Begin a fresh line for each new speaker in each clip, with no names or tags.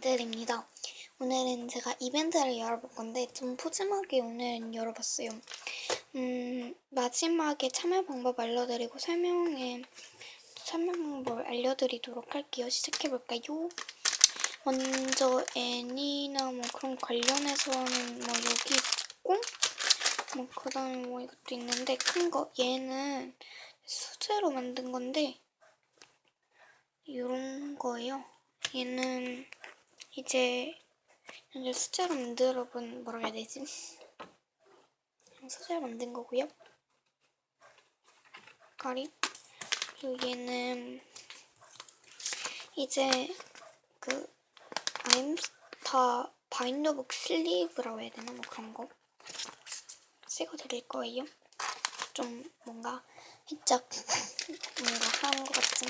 들입니다. 오늘은 제가 이벤트를 열어볼 건데 좀 푸짐하게 오늘은 열어봤어요. 음, 마지막에 참여 방법 알려드리고 설명에 참여 방법을 알려드리도록 할게요. 시작해볼까요? 먼저 애니나 뭐 그런 관련해서는 뭐 여기 있고 뭐 그다음에 뭐 이것도 있는데 큰 거 얘는 수제로 만든 건데 이런 거예요. 얘는 이제 이제 수제로 만들어 본 뭐라 해야 되지? 수제로 만든 거고요. 가리 얘는 이제 그 아임스타 바인더북 슬리브라고 해야 되나 뭐 그런 거 찍어 드릴 거예요. 좀 뭔가 살짝 뭔가 하는 것 같은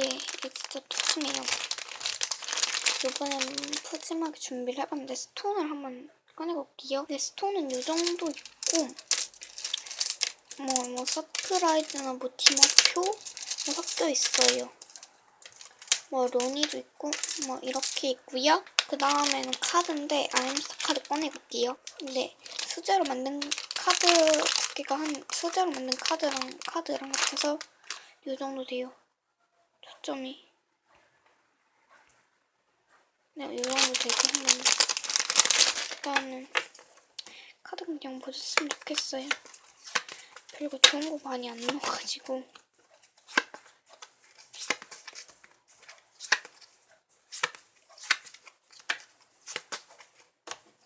얘 이게 진짜 투심해요. 이번엔 푸짐하게 준비를 해봤는데 스톤을 한번 꺼내볼게요. 네, 스톤은 이 정도 있고 뭐, 뭐 서프라이즈나 뭐 디마표 뭐 섞여 있어요. 뭐 로니도 있고 뭐 이렇게 있고요. 그 다음에는 카드인데 아임스타 카드 꺼내볼게요. 근데 수제로 만든 카드 걷기가 한 수제로 만든 카드랑 카드랑 같아서 이 정도 돼요. 초점이. 네, 이 정도 되게 했는데 일단은 카드 그냥 보셨으면 좋겠어요. 별거 좋은 거 많이 안 넣어가지고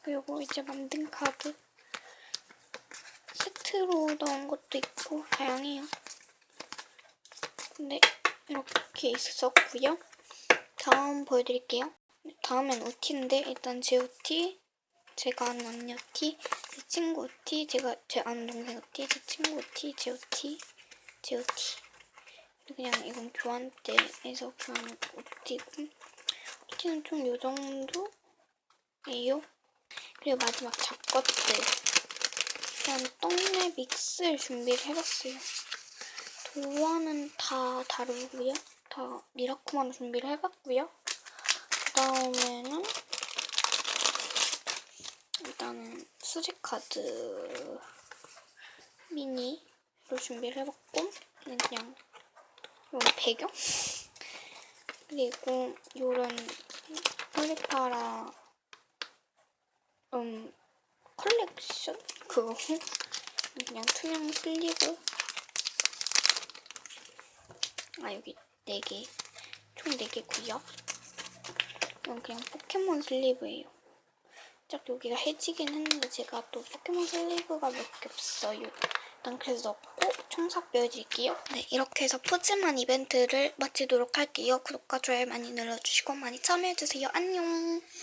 그리고 이제 만든 카드 세트로 넣은 것도 있고 다양해요. 근데 이렇게 있었고요. 다음 보여드릴게요. 다음엔 우티인데 일단 제 우티, 제가 아는 언니 우티, 제 친구 우티, 제가 제 아는 동생 우티, 제 친구 우티, 제 우티, 제 우티. 그냥 이건 교환대에서 교환 우티고 우티는 좀 요 정도예요. 그리고 마지막 잡것들. 일단 떡내 믹스를 준비를 해봤어요. 도화는 다 다르고요. 다 미라쿠마로 준비를 해봤고요. 그 다음에는 일단은 수직 카드 미니로 준비를 해봤고 얘는 그냥 이런 배경? 그리고 요런 폴리파라 음 컬렉션? 그거? 그냥 투명 슬리브? 아 여기 4개. 총 4개고요 이건 그냥 포켓몬 슬리브예요. 짝 여기가 해지긴 했는데 제가 또 포켓몬 슬리브가 몇 개 없어요. 일단 그래서 넣고 청사 보여드릴게요. 네 이렇게 해서 푸짐한 이벤트를 마치도록 할게요. 구독과 좋아요 많이 눌러주시고 많이 참여해주세요. 안녕